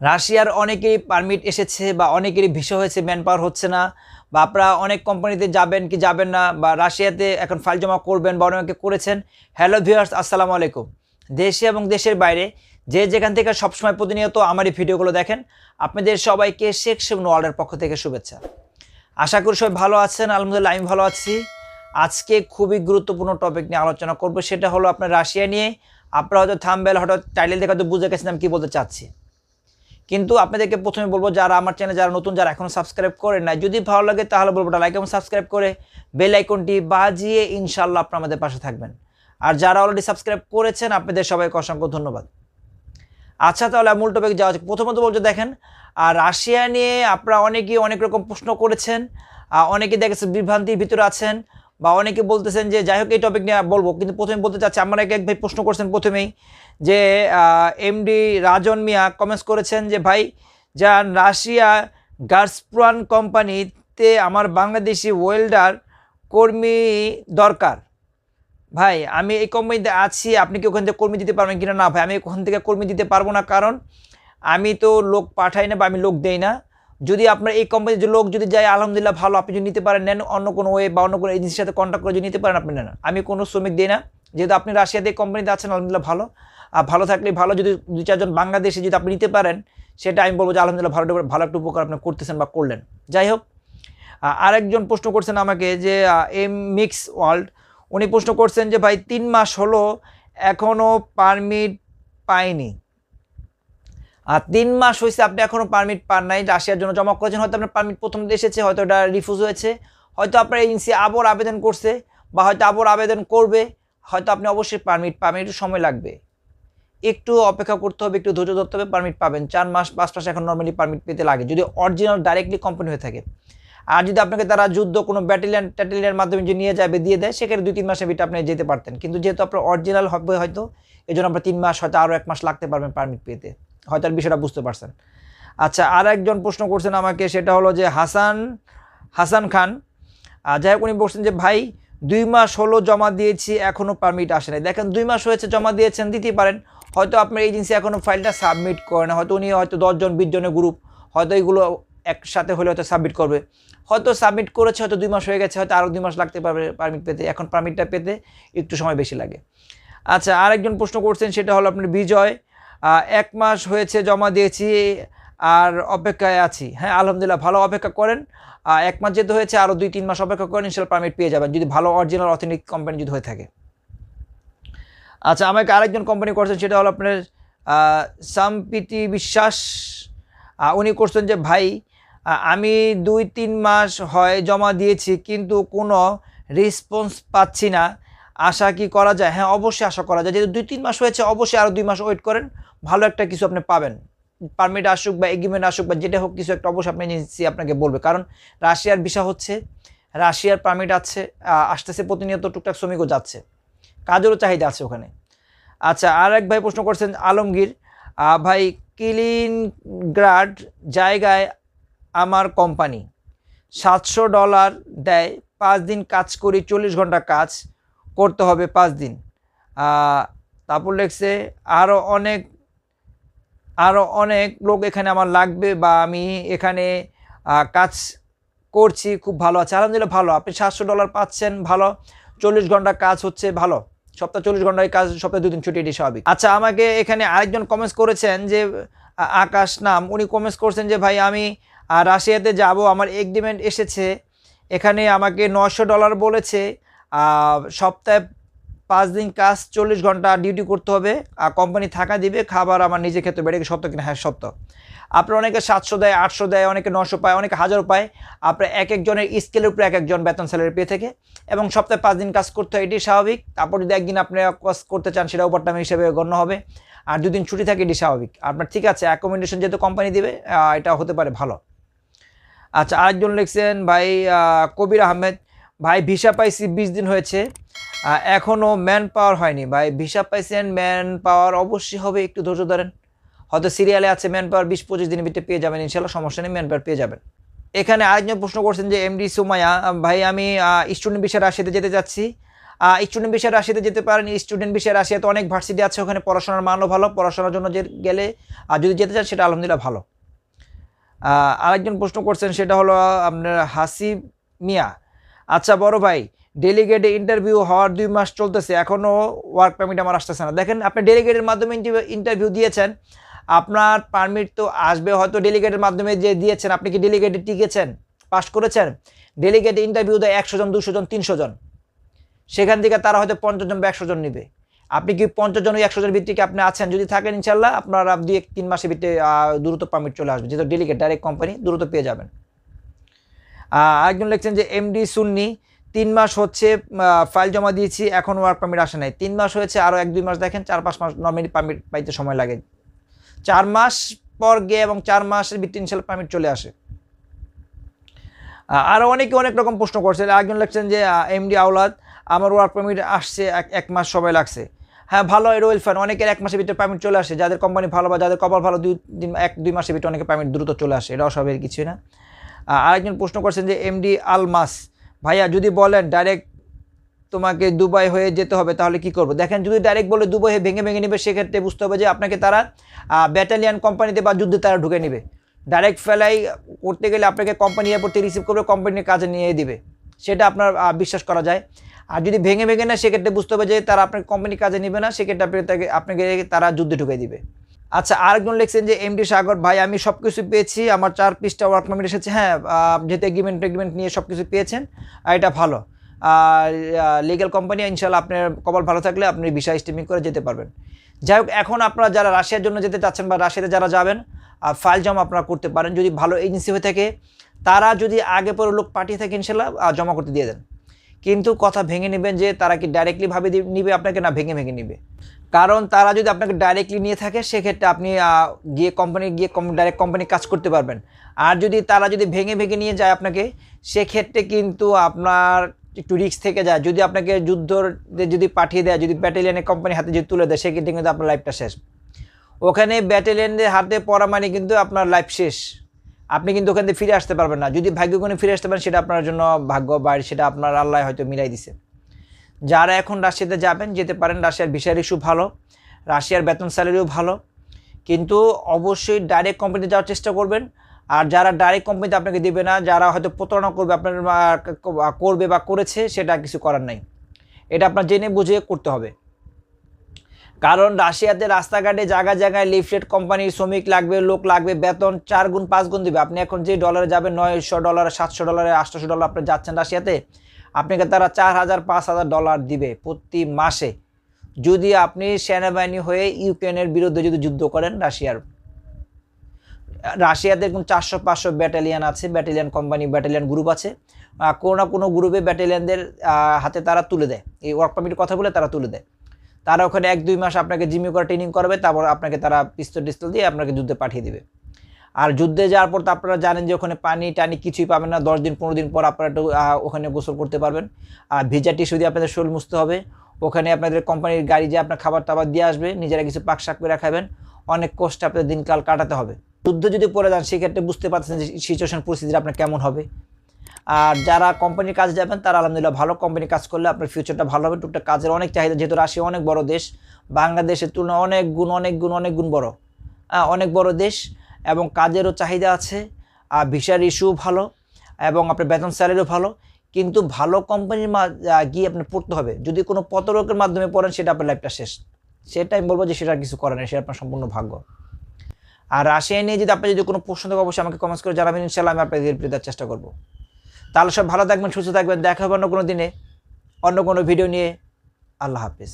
রাশিয়ার অনেকেরই পারমিট এসেছে বা অনেকেরই ভিসা হয়েছে ম্যান পাওয়ার হচ্ছে না বা আপনারা অনেক কোম্পানিতে যাবেন কি যাবেন না বা রাশিয়াতে এখন ফাইল জমা করবেন বা অনেকে করেছেন। হ্যালো ভিউয়ার্স আসসালামু আলাইকুম। দেশে এবং দেশের বাইরে যে যেখান থেকে সবসময় প্রতিনিয়ত আমার এই ভিডিওগুলো দেখেন, আপনাদের সবাইকে শেখ সেবন ওয়ার্ল্ডের পক্ষ থেকে শুভেচ্ছা। আশা করি সবাই ভালো আছেন, আলহামদুলিল্লাহ আমি ভালো আছি। আজকে খুবই গুরুত্বপূর্ণ টপিক নিয়ে আলোচনা করব, সেটা হলো আপনার রাশিয়া নিয়ে। আপনারা হয়তো থামবেল হঠাৎ টাইটেল দেখে হয়তো বুঝে গেছেন আমি কী বলতে চাচ্ছি। কিন্তু আপনাদেরকে প্রথমে বলব, যারা আমার চ্যানেল যারা নতুন, যারা এখনও সাবস্ক্রাইব করেন না যদি ভালো লাগে তাহলে বলব লাইক এবং সাবস্ক্রাইব করে বেল আইকনটি বাজিয়ে ইনশাল্লাহ আপনারা আমাদের পাশে থাকবেন। আর যারা অলরেডি সাবস্ক্রাইব করেছেন, আপনাদের সবাইকে অসংখ্য ধন্যবাদ। আচ্ছা তাহলে মূল টপিক যাওয়া যাক। প্রথমত বলছো দেখেন আর রাশিয়া নিয়ে আপনারা অনেকেই অনেক রকম প্রশ্ন করেছেন অনেকে দেখেছে বিভ্রান্তির ভিতরে আছেন বা অনেকে বলতেছেন যে, যাই হোক, এই টপিক নিয়ে বলব। কিন্তু প্রথমে বলতে চাচ্ছি, আমার এক এক ভাই প্রশ্ন করছেন প্রথমেই যে এমডি রাজন মিয়া কমেন্টস করেছেন যে, ভাই যা রাশিয়া গার্সপ্রান কোম্পানিতে আমার বাংলাদেশি ওয়েল্ডার কর্মী দরকার। ভাই, আমি এই কোম্পানিতে আছি, আপনি কি ওখান থেকে কর্মী দিতে পারবেন কিনা? না, ভাই, আমি ওখান থেকে কর্মী দিতে পারব না, কারণ আমি তো লোক পাঠাই না বা আমি লোক দেই না। যদি আপনার এই কোম্পানির যে লোক যদি যায়, আলহামদুলিল্লাহ ভালো, আপনি যদি নিতে পারেন, নেন, অন্য কোনো ওয়ে বা অন্য কোনো এজেন্সির সাথে কন্ট্যাক্ট করে যদি নিতে পারেন, আপনি নেন। আমি কোনো শ্রমিক দিই না। যেহেতু আপনি রাশিয়াতে কোম্পানিতে আছেন, আলহামদুলিল্লাহ ভালো। আর ভালো থাকলে ভালো, যদি দু চারজন বাংলাদেশে যদি আপনি নিতে পারেন, সেটা আমি বলব যে আলহামদুলিল্লাহ ভালো ভালো একটা উপকার আপনি করতেছেন বা করলেন। যাই হোক আরেকজন প্রশ্ন করছেন আমাকে যে এম মিক্স ওয়ার্ল্ড উনি প্রশ্ন করছেন যে, ভাই, তিন মাস হলো এখনও পারমিট পাইনি। আর তিন মাস হয়েছে আপনি এখনও পারমিট পান নাই। রাশিয়ার জন্য জমা করেছেন, হয়তো আপনার পারমিট প্রথম এসেছে, হয়তো ওটা রিফিউজ হয়েছে। হয়তো আপনার এজেন্সি আবার আবেদন করছে বা হয়তো আবার আবেদন করবে, হয়তো আপনি অবশ্যই পারমিট পাবেন, একটু সময় লাগবে। একটু অপেক্ষা করতে হবে, একটু ধৈর্য ধরতে হবে পারমিট পাবেন। চার মাস, পাঁচ মাস এখন নর্মালি পারমিট পেতে লাগে, যদি অরিজিনাল ডাইরেক্টলি কোম্পানি হয়ে থাকে। আর যদি আপনাকে তারা যুদ্ধ কোনো ব্যাটেলিয়ান ট্যাটেলিয়ানের মাধ্যমে যে নিয়ে যাবে, দিয়ে দেয় সেখানে দুই, তিন মাসের ভিতরে আপনি যেতে পারতেন। কিন্তু যেহেতু আপনার অরিজিনাল হবে হয়তো এই জন্য আপনার তিন মাস, হয়তো আরও এক মাস লাগতে পারবেন পারমিট পেতে। হয়তো আর বিষয়টা বুঝতে পারছেন। আচ্ছা আর একজন প্রশ্ন করছেন আমাকে, সেটা হলো যে হাসান হাসান খান যাই হোক উনি বলছেন যে, ভাই, দুই মাস হলো জমা দিয়েছি এখনও পারমিট আসে নাই। দেখেন, দুই মাস হয়েছে, জমা দিয়েছেন, দিতেই পারেন। হয়তো আপনার এজেন্সি এখনও ফাইলটা সাবমিট করে না, হয়তো উনি হয়তো দশজন, বিশ জনের গ্রুপ হয়তো এগুলো একসাথে হলে হয়তো সাবমিট করবে। হয়তো সাবমিট করেছে, হয়তো দুই মাস হয়ে গেছে, হয়তো আরও দুই মাস লাগতে পারবে পারমিট পেতে। এখন পারমিটটা পেতে একটু সময় বেশি লাগে। আচ্ছা আরেকজন প্রশ্ন করছেন, সেটা হলো আপনার বিজয়। এক মাস হয়েছে জমা দিয়েছি আর অপেক্ষায় আছি। হ্যাঁ আলহামদুলিল্লাহ ভালো অপেক্ষা করেন। এক মাস যেহেতু হয়েছে আরও দুই তিন মাস অপেক্ষা করেন ইনশাল্লাহ পারমিট পেয়ে যাবেন, যদি ভালো অরিজিনাল অথেন্টিক কোম্পানি যদি হয়ে থাকে। আচ্ছা আমাকে আরেকজন কোম্পানি করছেন সেটা হলো আপনার সাম্পিতি বিশ্বাস। উনি করছেন যে, ভাই আমি দুই তিন মাস হয় জমা দিয়েছি, কিন্তু কোনো রেসপন্স পাচ্ছি না। আশা কি করা যায়? হ্যাঁ অবশ্যই আশা করা যায়। যেহেতু দুই তিন মাস হয়েছে, অবশ্যই আরও দুই মাস ওয়েট করেন। ভালো একটা কিছু আপনি পাবেন। পারমিট আসুক বা এগ্রিমেন্ট আসুক বা যেটা হোক কিছু একটা অবশ্যই আপনি এজেন্সি আপনাকে বলবে। কারণ রাশিয়ার ভিসা হচ্ছে, রাশিয়ার পারমিট আছে আসতেছে প্রতিনিয়ত টুকটাক শ্রমিকও যাচ্ছে। কাজেরও চাহিদা আছে ওখানে। আচ্ছা আর এক ভাই প্রশ্ন করছেন, আলমগীর ভাই, কিলিনগ্রাড জায়গায় আমার কোম্পানি সাতশো ডলার দেয়, পাঁচ দিন কাজ করি, চল্লিশ ঘণ্টা কাজ করতে হবে পাঁচ দিন। তারপর লেখছে আরও অনেক আরও অনেক লোক এখানে আমার লাগবে বা আমি এখানে কাজ করছি, খুব ভালো আছে। আলহামদুলিল্লাহ ভালো। আপনি সাতশো ডলার পাচ্ছেন, ভালো। চল্লিশ ঘণ্টা কাজ হচ্ছে, ভালো। সপ্তাহ চল্লিশ ঘন্টায় কাজ, সপ্তাহে দুদিন ছুটি, এটি স্বাভাবিক। আচ্ছা আমাকে এখানে আরেকজন কমেন্টস করেছেন যে আকাশ নাম, উনি কমেন্টস করছেন যে, ভাই, আমি রাশিয়াতে যাব, আমার এগ্রিমেন্ট এসেছে। এখানে আমাকে নশো ডলার বলেছে। সপ্তাহে পাঁচ দিন কাজ, চল্লিশ ঘণ্টা ডিউটি করতে হবে। আর কোম্পানি থাকা দিবে, খাবার আমার নিজে খেতে হবে এটা সত্য কিনা হ্যাঁ সত্য আপনার অনেকে সাতশো দেয়, আটশো দেয়, অনেকে নশো পায়, অনেকে হাজারও পায়। আপনার এক একজনের স্কেলের উপরে এক একজন বেতন স্যালারি পেয়ে থাকে। এবং সপ্তাহে পাঁচ দিন কাজ করতে হয় এটি স্বাভাবিক। তারপর যদি একদিন আপনি কাজ করতে চান, সেটা ওভার টাইম হিসেবে গণ্য হবে। আর দুদিন ছুটি থাকে এটি স্বাভাবিক। আপনার ঠিক আছে অ্যাকোমোডেশন যেহেতু কোম্পানি দেবে এটা হতে পারে ভালো। আচ্ছা আরেকজন লিখছেন, ভাই কবির আহমেদ ভাই, ভিসা পাইছি বিশ দিন হয়েছে। এখনও ম্যান পাওয়ার হয়নি। ভাই, ভিসা পাইছেন ম্যান পাওয়ার অবশ্যই হবে, একটু ধৈর্য ধরেন। হয়তো সিরিয়ালে আছে ম্যান পাওয়ার বিশ পঁচিশ দিনের ভিতরে পেয়ে যাবেন, ইনশাল্লাহ সমস্যা নেই ম্যান পাওয়ার পেয়ে যাবেন। এখানে আরেকজন প্রশ্ন করছেন যে এমডি সুমায়া ভাই, আমি স্টুডেন্ট বিষয়ে রাশিয়াতে যেতে যাচ্ছি স্টুডেন্ট বিষয়ে রাশিয়াতে যেতে পারেন স্টুডেন্ট বিষয়ে রাশিয়াতে অনেক ভার্সিটি আছে, ওখানে পড়াশোনার মানও ভালো, পড়াশোনার জন্য যে গেলে আর যদি যেতে চান, সেটা আলহামদুলিল্লাহ ভালো। আরেকজন প্রশ্ন করছেন, সেটা হলো আপনার হাসি মিয়া। আচ্ছা বড় ভাই ডেলিগেটে ইন্টারভিউ হওয়ার দুই মাস চলতেছে এখনও ওয়ার্ক পারমিট আমার আসতেছে না। দেখেন, আপনি ডেলিগেটের মাধ্যমে ইন্টারভিউ দিয়েছেন, আপনার পারমিট তো আসবে, হয়তো ডেলিগেটের মাধ্যমে যে দিয়েছেন, আপনি কি ডেলিগেটে টিকেছেন? পাস করেছেন? ডেলিগেটে ইন্টারভিউ দেয় একশো জন, দুশো জন, তিনশো জন। সেখান থেকে তারা হয়তো পঞ্চাশ জন বা একশো জন নেবে। আপনি কি পঞ্চাশ জন একশো জন ভিত্তিকে আপনি আছেন? যদি থাকেন ইনশাল্লাহ আপনার দুই এক, তিন মাসের ভিত্তিতে দ্রুত পারমিট চলে আসবে। যেহেতু ডেলিগেট ডাইরেক্ট কোম্পানি দ্রুত পেয়ে যাবেন। আরেকজন লিখছেন যে এমডি সুন্নি, তিন মাস হচ্ছে ফাইল জমা দিয়েছি, এখন ওয়ার্ক পারমিট আসে নাই। তিন মাস হয়েছে আরও এক দুই মাস দেখেন, চার পাঁচ মাস নর্মালি পারমিট পাইতে সময় লাগে। চার মাস পর গিয়ে এবং চার মাসের ভিত্তি ইনশাল্লাহ পারমিট চলে আসে। আরও অনেকে অনেক রকম প্রশ্ন করছে। একজন লিখছেন যে এমডি আওলাদ, আমার ওয়ার্ক পারমিট আসছে, এক এক মাস সময় লাগছে। হ্যাঁ ভালো এর ফান অনেকের এক মাসের ভিতরে পারমিট চলে আসে। যাদের কোম্পানি ভালো বা যাদের কপাল ভালো, দুই এক, দুই মাসের ভিতরে অনেকে পারমিট দ্রুত চলে আসে। এটা অস্বাভাবিক কিছুই না। আরেকজন প্রশ্ন করছেন যে এমডি আলমাস, ভাইয়া যদি বলেন ডাইরেক্ট তোমাকে দুবাই হয়ে যেতে হবে, তাহলে কি করব? দেখেন, যদি ডাইরেক্ট বলে দুবাই হয়ে ভেঙে ভেঙে নেবে, সেক্ষেত্রে বুঝতে হবে যে আপনাকে তারা ব্যাটালিয়ান কোম্পানিতে বা যুদ্ধে তারা ঢুকে নেবে। ডাইরেক্ট ফেলাই করতে গেলে আপনাকে কোম্পানি এয়ারপোর্ট রিসিভ করবে কোম্পানির কাজে নিয়ে দিবে। সেটা আপনার বিশ্বাস করা যায়। আর যদি ভেঙে ভেঙে না সেক্ষেত্রে বুঝতে হবে যে তারা আপনার কোম্পানির কাজে নেবে না, সেক্ষেত্রে আপনাকে আপনাকে তারা যুদ্ধে ঢুকে দিবে। আচ্ছা আরেকজন লিখছেন যে, এমডি সাগর, ভাই, আমি সব কিছু পেয়েছি। আমার চার পিসটা ওয়ার্ক পারমিট এসেছে। হ্যাঁ যেহেতু এগ্রিমেন্ট এগ্রিমেন্ট নিয়ে সব কিছু পেয়েছেন এটা ভালো। আর লিগ্যাল কোম্পানি ইনশাল্লাহ আপনার কপাল ভালো থাকলে আপনি ভিসা স্টিমিং করে যেতে পারবেন। যাই হোক, এখন আপনারা যারা রাশিয়ার জন্য যেতে চাচ্ছেন বা রাশিয়াতে যারা যাবেন ফাইল জমা আপনারা করতে পারেন। যদি ভালো এজেন্সি হয়ে থাকে, তারা যদি আগে পরে লোক পাঠিয়ে থাকে ইনশাল্লাহ জমা করতে দিয়ে দেন। কিন্তু কথা ভেঙে নেবেন যে তারা কি ডাইরেক্টলি ভাবে নিবে আপনাকে? না, ভেঙে ভেঙে নিবে। কারণ তারা যদি আপনাকে ডাইরেক্টলি নিয়ে থাকে, সেক্ষেত্রে আপনি গিয়ে কোম্পানি গিয়ে ডাইরেক্ট কোম্পানি কাজ করতে পারবেন। আর যদি তারা যদি ভেঙে ভেঙে নিয়ে যায় আপনাকে, সেক্ষেত্রে কিন্তু আপনার একটু রিস্ক থেকে যায়। যদি আপনাকে যুদ্ধর যদি পাঠিয়ে দেয়, যদি ব্যাটালিয়ানের কোম্পানি হাতে যদি তুলে দেয়, সেক্ষেত্রে কিন্তু আপনার লাইফটা শেষ। ওখানে ব্যাটালিয়ানদের হাতে পড়া মানে কিন্তু আপনার লাইফ শেষ। আপনি কিন্তু ওখান থেকে ফিরে আসতে পারবেন না। যদি ভাগ্যগুণে ফিরে আসতে পারেন, সেটা আপনার জন্য ভাগ্য বা সেটা আপনার আল্লাহ হয়তো মিলাই দিছে। যারা এখন রাশিয়াতে যাবেন, যেতে পারেন, রাশিয়ার ভিসার ইস্যু ভালো, রাশিয়ার বেতন স্যালারিও ভালো। কিন্তু অবশ্যই ডাইরেক্ট কোম্পানিতে যাওয়ার চেষ্টা করবেন। আর যারা ডাইরেক্ট কোম্পানিতে আপনাকে দেবে না, যারা হয়তো প্রতারণা করবে, আপনার করবে বা করেছে, সেটা কিছু করার নাই। এটা আপনার জেনে বুঝে করতে হবে। কারণ রাশিয়াতে রাস্তাঘাটে জায়গায় জায়গায় লিফলেট কোম্পানির শ্রমিক লাগবে, লোক লাগবে, বেতন চার গুণ পাঁচ গুণ দিবে। আপনি এখন যে ডলারে যাবেন, নয়শো ডলার, সাতশো ডলারে আটশোশো ডলার আপনি যাচ্ছেন রাশিয়াতে, আপনাকে তারা চার হাজার, পাঁচ হাজার ডলার দিবে প্রতি মাসে। যদি আপনি সেনাবাহিনী হয়ে ইউক্রেনের বিরুদ্ধে যদি যুদ্ধ করেন রাশিয়ার। রাশিয়াতে এখন চারশো, পাঁচশো ব্যাটালিয়ান আছে, ব্যাটালিয়ান কোম্পানি, ব্যাটালিয়ান গ্রুপ আছে। কোনো না কোনো গ্রুপে ব্যাটালিয়ানদের হাতে তারা তুলে দেয়। এই ওয়ার্ক পারমিটের কথা বলে তারা তুলে দেয়। তারা ওখানে এক, দুই মাস আপনাকে জিমি করে ট্রেনিং করবে, তারপর আপনাকে তারা পিস্তল টিস্তল দিয়ে আপনাকে যুদ্ধে পাঠিয়ে দিবে। আর যুদ্ধে যাওয়ার পর তো আপনারা জানেন যে ওখানে পানি টানি কিছুই পাবেন না, দশ দিন, পনেরো দিন পর আপনারা একটু ওখানে গোসল করতে পারবেন। আর ভিজা টিস্যু দিয়ে আপনাদের শরীর মুছতে হবে। ওখানে আপনাদের কোম্পানির গাড়ি যে আপনার খাবার টাবার দিয়ে আসবে, নিজেরা কিছু পাক শাক করে খাবেন। অনেক কষ্টে আপনাদের দিনকাল কাটাতে হবে। যুদ্ধ যদি পড়ে যান, সেক্ষেত্রে বুঝতে পারছেন যে সিচুয়েশন পরিস্থিতি আপনার কেমন হবে। আর যারা কোম্পানির কাজ যাবেন তারা আলহামদুলিল্লাহ ভালো কোম্পানি কাজ করলে আপনার ফিউচারটা ভালো হবে। টুকটাক কাজের অনেক চাহিদা যেহেতু রাশিয়া অনেক বড় দেশ বাংলাদেশের তুলনায় অনেক গুণ অনেক গুণ অনেক গুণ বড়। আহ, অনেক বড় দেশ এবং কাজেরও চাহিদা আছে আর ভিসার ইস্যু ভালো এবং আপনার বেতন স্যালারিও ভালো। কিন্তু ভালো কোম্পানির গিয়ে আপনার পড়তে হবে। যদি কোনো পতরকের মাধ্যমে পড়েন সেটা আপনার লাইফটা শেষ। সেটা আমি বলব যে সেটা কিছু করে না সেটা আপনার সম্পূর্ণ ভাগ্য। আর রাশিয়া নিয়ে যদি আপনি যদি কোনো প্রশ্ন থাকে অবশ্যই আমাকে কমেন্টস করে জানাবেন। ইনশাল্লাহ আমি আপনাদের দেওয়ার চেষ্টা করব। তাহলে সব ভালো থাকবেন, সুস্থ থাকবেন। দেখা হবে অন্য কোনো দিনে, অন্য কোনো ভিডিও নিয়ে। আল্লাহ হাফিজ।